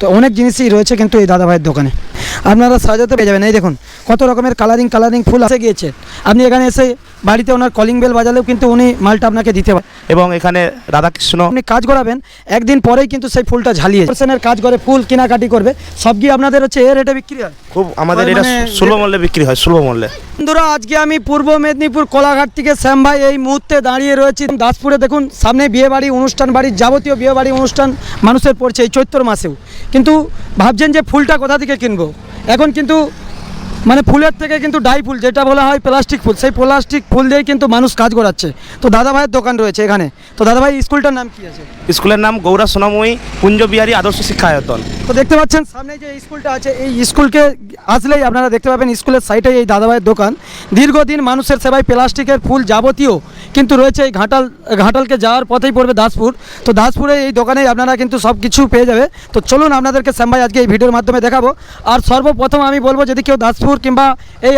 তো অনেক জিনিসই রয়েছে কিন্তু এই দাদাভাইয়ের দোকানে। আপনারা সাজাতে পেয়ে যাবেন। এই দেখুন, কত রকমের কালারিং কালারিং ফুল আসে গিয়েছে। আপনি এখানে এসে বাড়িতে ওনার কলিং বেল বাজালেও কিন্তু উনি মালটা আপনাকে দিতে পারেন এবং এখানে রাধাকৃষ্ণ আপনি কাজ করাবেন একদিন পরেই কিন্তু সেই ফুলটা ঝালিয়ে পার্সেন্টের কাজ করে ফুল কেনাকাটি করবে সব গিয়ে আপনাদের হচ্ছে এ রেটে বিক্রি হয়। খুব আমাদের মানে এটা সুলভ মূল্যে বিক্রি হয় সুলভ মূল্যে। বন্ধুরা আজকে আমি পূর্ব মেদিনীপুর কোলাঘাট থেকে শ্যাম ভাই এই মুহূর্তে দাঁড়িয়ে রয়েছি। দাসপুরে দেখুন সামনে বিয়ে বাড়ি অনুষ্ঠান বাড়ি যাবতীয় বিয়ে বাড়ি অনুষ্ঠান মানুষের পড়ছে এই চৈত্র মাসেও। কিন্তু ভাবছেন যে ফুলটা কোথা থেকে কিনবো? এখন কিন্তু মানে ফুলের থেকে কিন্তু ডাই ফুল যেটা বলা হয় প্লাস্টিক ফুল। সেই প্লাস্টিক ফুল দিয়েই কিন্তু মানুষ কাজ করাচ্ছে। তো দাদা ভাইয়ের দোকান রয়েছে এখানে। তো দাদা ভাই স্কুলটার নাম কি আছে? স্কুলের নাম গৌরা সোনাময়ী কুঞ্জ বিহারী আদর্শ শিক্ষায়তন তো দেখতে পাচ্ছেন সামনে যে স্কুলটা আছে এই স্কুলকে আসলেই আপনারা দেখতে পাবেন স্কুলের সাইডে এই দাদা ভাইয়ের দোকান। দীর্ঘদিন মানুষের সেবায় প্লাস্টিকের ফুল যাবতীয় কিন্তু রয়েছে এই ঘাটাল ঘাটালকে যাওয়ার পথেই পড়বে দাসপুর। তো দাসপুরে এই দোকানে আপনারা কিন্তু সব কিছু পেয়ে যাবে। তো চলুন আপনাদেরকে শ্যামভাই আজকে এই ভিডিওর মাধ্যমে দেখাবো। আর সর্বপ্রথম আমি বলব যদি কেউ দাসপুর কিংবা এই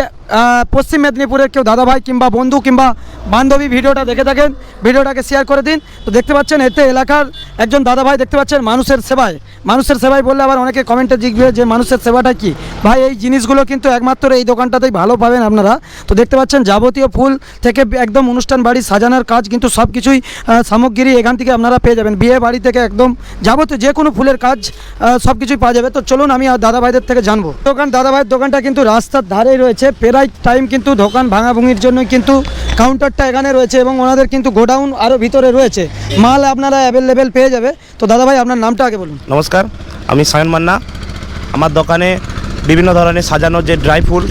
পশ্চিম মেদিনীপুরের কেউ দাদাভাই কিংবা বন্ধু কিংবা বান্ধবী ভিডিওটা দেখে থাকেন, ভিডিওটাকে শেয়ার করে দিন। তো দেখতে পাচ্ছেন, এতে এলাকার একজন দাদাভাই দেখতে পাচ্ছেন, মানুষের সেবায়। মানুষের সেবায় বললে আবার অনেকে কমেন্টে জিখবে যে, মানুষের সেবাটা কি? ভাই, এই জিনিসগুলো কিন্তু একমাত্র এই দোকানটাতেই ভালো পাবেন আপনারা। তো দেখতে পাচ্ছেন, যাবতীয় ফুল থেকে একদম অনুষ্ঠান বাড়ি সাজানোর কাজ কিন্তু সব কিছুই সামগ্রী এখান থেকে আপনারা পেয়ে যাবেন। বিয়ে বাড়ি থেকে একদম যাবতীয় যে কোনো ফুলের কাজ সব কিছুই পাওয়া যাবে। তো চলুন আমি দাদাভাইদের থেকে জানব। দোকান দাদাভাইয়ের দোকানটা কিন্তু রাস্তার ধারেই রয়েছে প্রায় টাইম কিন্তু দোকান ভাঙাভুঙির জন্য কিন্তু কাউন্টারটা এখানে রয়েছে এবং ওনাদের কিন্তু গোডাউন আরও ভিতরে রয়েছে। মাল আপনারা অ্যাভেলেবেল পেয়ে যাবে। তো দাদাভাই আপনার নামটা আগে বলুন। নমস্কার আমি সায়ন মান্না। আমার দোকানে বিভিন্ন ধরনের সাজানো যে ড্রাই ফুল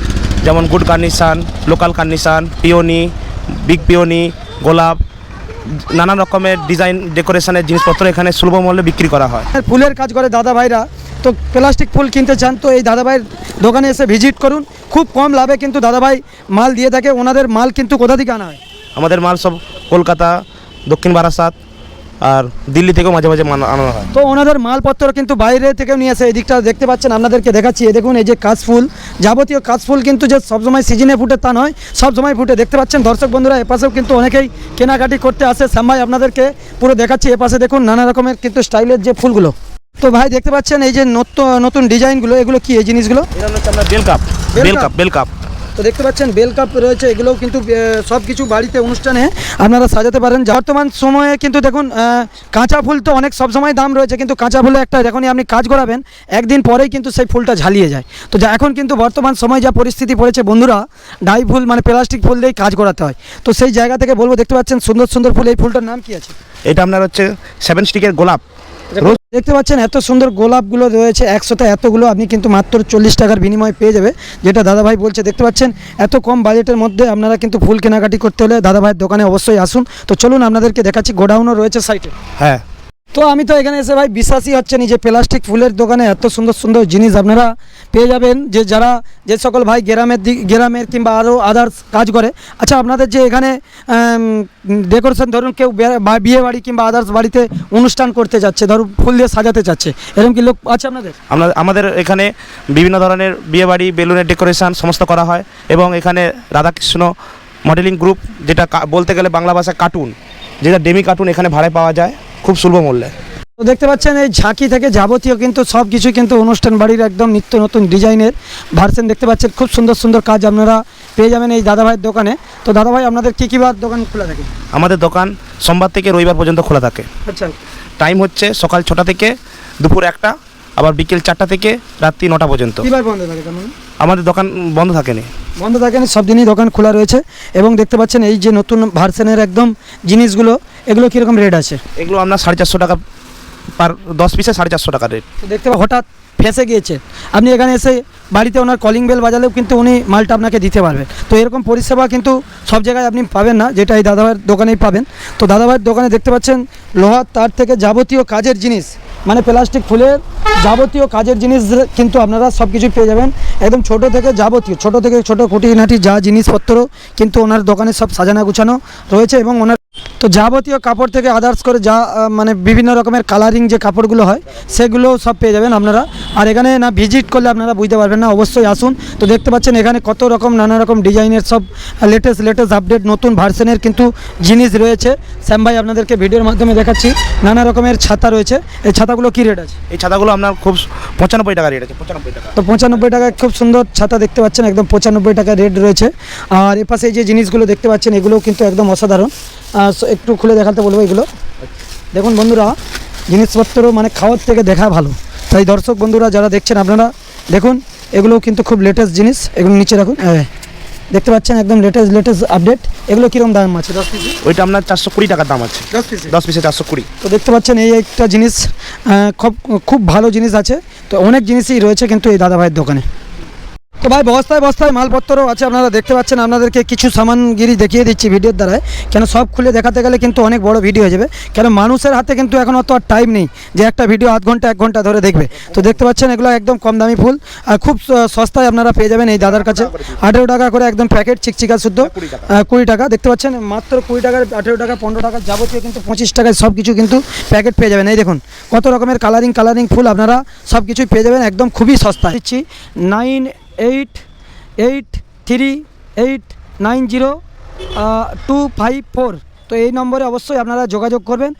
যেমন good carnation local carnation peony big peony গোলাপ নানান রকমের ডিজাইন ডেকোরেশনের জিনিসপত্র এখানে সুলভ মূল্যে বিক্রি করা হয়। ফুলের কাজ করে দাদা ভাইরা তো প্লাস্টিক ফুল কিনতে চান তো এই দাদাভাইয়ের দোকানে এসে ভিজিট করুন। খুব কম লাভে কিন্তু দাদাভাই মাল দিয়ে থাকে ওনাদের মাল কিন্তু কোথা থেকে আনা হয়? আমাদের মাল সব কলকাতা দক্ষিণ বারাসাত আর দিল্লি থেকেও মাঝে মাঝে মাল আনা হয়। তো ওনাদের মালপত্র কিন্তু বাইরে থেকেও নিয়ে আসে এই দিকটা দেখতে পাচ্ছেন আপনাদেরকে দেখাচ্ছি। এই দেখুন এই যে কাশফুল যাবতীয় কাশফুল কিন্তু যে সবসময় সিজনে ফুটে তা নয় সবসময় ফুটে। দেখতে পাচ্ছেন দর্শক বন্ধুরা এপাশেও কিন্তু অনেকেই কেনাকাটি করতে আসে। শ্যামাই আপনাদেরকে পুরো দেখাচ্ছি এপাশে দেখুন নানা রকমের কিন্তু স্টাইলের যে ফুলগুলো। তো ভাই দেখতে পাচ্ছেন এই যে নতুন নতুন ডিজাইনগুলো এগুলো কি এই জিনিসগুলো? হচ্ছে আপনার bell cup bell bell cup? Cup bell cup তো দেখতে পাচ্ছেন বেল কাপ রয়েছে এগুলোও কিন্তু সব কিছু বাড়িতে অনুষ্ঠানে আপনারা সাজাতে পারেন। বর্তমান সময়ে কিন্তু দেখুন কাঁচা ফুল তো অনেক সব সময় দাম রয়েছে কিন্তু কাঁচা ফুলে একটা যখনই আপনি কাজ করাবেন একদিন পরেই কিন্তু সেই ফুলটা ঝালিয়ে যায়। তো যা এখন কিন্তু বর্তমান সময় যা পরিস্থিতি পড়েছে বন্ধুরা ডাই ফুল মানে প্লাস্টিক ফুল দিয়েই কাজ করাতে হয়। তো সেই জায়গা থেকে বলব দেখতে পাচ্ছেন সুন্দর সুন্দর ফুল এই ফুলটার নাম কি আছে? এটা আপনার হচ্ছে সেভেন স্টিকের গোলাপ। দেখতে পাচ্ছেন এত সুন্দর গোলাপগুলো রয়েছে একশোতে এতগুলো আপনি কিন্তু মাত্র চল্লিশ টাকার বিনিময়ে পেয়ে যাবে যেটা দাদাভাই বলছে দেখতে পাচ্ছেন? এত কম বাজেটের মধ্যে আপনারা কিন্তু ফুল কেনাকাটি করতে হলে দাদাভাইয়ের দোকানে অবশ্যই আসুন। তো চলুন আপনাদেরকে দেখাচ্ছি গোডাউনও রয়েছে সাইটে হ্যাঁ। তো আমি তো এখানে এসে ভাই বিশ্বাসই হচ্ছে না যে প্লাস্টিক ফুলের দোকানে এত সুন্দর সুন্দর জিনিস আপনারা পেয়ে যাবেন। যে যারা, যে সকল ভাই গ্রামের দিক, গ্রামের কিংবা আরও আদার্স কাজ করে। আচ্ছা আপনাদের যে এখানে ডেকোরেশন ধরুন কেউ বিয়ে বাড়ি কিংবা আদার্স বাড়িতে অনুষ্ঠান করতে যাচ্ছে, ধরুন ফুল দিয়ে সাজাতে চাচ্ছে, এরকম কি লোক আছে আপনাদের? আমরা, আমাদের এখানে বিভিন্ন ধরনের বিয়েবাড়ি বেলুনের ডেকোরেশন সমস্ত করা হয় এবং এখানে রাধাকৃষ্ণ মডেলিং গ্রুপ যেটা বলতে গেলে বাংলা ভাষায় কার্টুন যেটা ডেমি কার্টুন এখানে ভাড়ায় পাওয়া যায়। খুব সুলভ মূল্যে। তো দেখতে পাচ্ছেন এই ঝাঁকি থেকে যাবতীয় কিন্তু সব কিছু কিন্তু অনুষ্ঠান বাড়ির একদম নিত্য নতুন ডিজাইনের ভার্সন দেখতে পাচ্ছেন। খুব সুন্দর সুন্দর কাজ আপনারা পেয়ে যাবেন এই দাদাভাইয়ের দোকানে। তো দাদাভাই আপনাদের কী কী বার দোকান খোলা থাকে? আমাদের দোকান সোমবার থেকে রবিবার পর্যন্ত খোলা থাকে। আচ্ছা। টাইম হচ্ছে সকাল ছটা থেকে দুপুর একটা আবার বিকেল চারটা থেকে রাত্রি নটা পর্যন্ত। কী বার বন্ধ থাকে আমাদের দোকান বন্ধ থাকেনি। বন্ধ থাকেনি সব দিনই দোকান খোলা রয়েছে এবং দেখতে পাচ্ছেন এই যে নতুন ভার্সনের একদম জিনিসগুলো এগুলো কীরকম রেট আছে? এগুলো আপনার সাড়ে চারশো টাকা পার দশ পিসে সাড়ে চারশো টাকা রেট দেখতে হঠাৎ ফেসে গিয়েছে। আপনি এখানে এসে বাড়িতে ওনার কলিং বেল বাজালেও কিন্তু উনি মালটা আপনাকে দিতে পারবেন তো এরকম পরিষেবা কিন্তু সব জায়গায় আপনি পাবেন না যেটা এই দাদাভাইয়ের দোকানেই পাবেন। তো দাদাভাইয়ের দোকানে দেখতে পাচ্ছেন লোহার তার থেকে যাবতীয় কাজের জিনিস মানে প্লাস্টিক ফুলের যাবতীয় কাজের জিনিস কিন্তু আপনারা সব কিছুই পেয়ে যাবেন। একদম ছোট থেকে যাবতীয়, ছোট থেকে ছোট খুঁটিনাটি যা জিনিসপত্র কিন্তু ওনার দোকানে সব সাজানো গুছানো রয়েছে এবং ওনার তো যাবতীয় কাপড় থেকে আদার্স করে যা মানে বিভিন্ন রকমের কালারিং যে কাপড়গুলো হয় সেগুলো সব পেয়ে যাবেন আপনারা। আর এখানে না ভিজিট করলে আপনারা বুঝতে পারবেন না অবশ্যই আসুন। তো দেখতে পাচ্ছেন এখানে কত রকম নানা রকম ডিজাইনের সব লেটেস্ট লেটেস্ট আপডেট নতুন ভার্সনের কিন্তু জিনিস রয়েছে। শ্যাম ভাই আপনাদেরকে ভিডিওর মাধ্যমে দেখাচ্ছি নানা রকমের ছাতা রয়েছে। এই ছাতাগুলো কী রেট আছে? এই ছাতাগুলো আপনার খুব পঁচানব্বই টাকা রেট আছে পঁচানব্বই টাকা। তো পঁচানব্বই টাকায় খুব সুন্দর ছাতা দেখতে পাচ্ছেন একদম পঁচানব্বই টাকা রেট রয়েছে। আর এপাশে এই যে জিনিসগুলো দেখতে পাচ্ছেন এগুলোও কিন্তু একদম অসাধারণ। একটু খুলে দেখাতে বলব এগুলো। দেখুন বন্ধুরা জিনিসপত্র মানে খাওয়ার থেকে দেখা ভালো। তাই দর্শক বন্ধুরা যারা দেখছেন আপনারা দেখুন এগুলো কিন্তু খুব লেটেস্ট জিনিস। এগুলো নিচে রাখুন। হ্যাঁ দেখতে পাচ্ছেন একদম লেটেস্ট লেটেস্ট আপডেট এগুলো কীরকম দাম আছে? দশ পিসি ওইটা আপনার চারশো কুড়ি টাকার দাম আছে। দশ পিসি দশ পিসে চারশো কুড়ি। তো দেখতে পাচ্ছেন এই একটা জিনিস খুব খুব ভালো জিনিস আছে। তো অনেক জিনিসই রয়েছে কিন্তু এই দাদা ভাইয়ের দোকানে। তো ভাই, বস্তায় বস্তায় মালপত্রও আছে, আপনারা দেখতে পাচ্ছেন, আপনাদেরকে কিছু সামানগিরি দেখিয়ে দিচ্ছি ভিডিওর দ্বারায়। কেন সব খুলে দেখাতে গেলে কিন্তু অনেক বড় ভিডিও হয়ে যাবে। কেন মানুষের হাতে কিন্তু এখন অত আর টাইম নেই যে একটা ভিডিও আধ ঘণ্টা, এক ঘণ্টা ধরে দেখবে। তো দেখতে পাচ্ছেন, এগুলো একদম কম দামি ফুল। আর খুব সস্তায় আপনারা পেয়ে যাবেন এই দাদার কাছে। আঠেরো টাকা করে একদম প্যাকেট চিকচিকা শুদ্ধ। কুড়ি টাকা। দেখতে পাচ্ছেন, মাত্র কুড়ি টাকার, আঠেরো টাকা, পনেরো টাকা যাবতীয় কিন্তু পঁচিশ টাকায় সব কিছু কিন্তু প্যাকেট পেয়ে যাবেন। এই দেখুন, কত রকমের কালারিং কালারিং ফুল আপনারা সব কিছুই পেয়ে যাবেন, একদম খুবই সস্তা দিচ্ছি nine eight eight three eight nine zero two five four তো এই নম্বরে অবশ্যই আপনারা যোগাযোগ করবেন।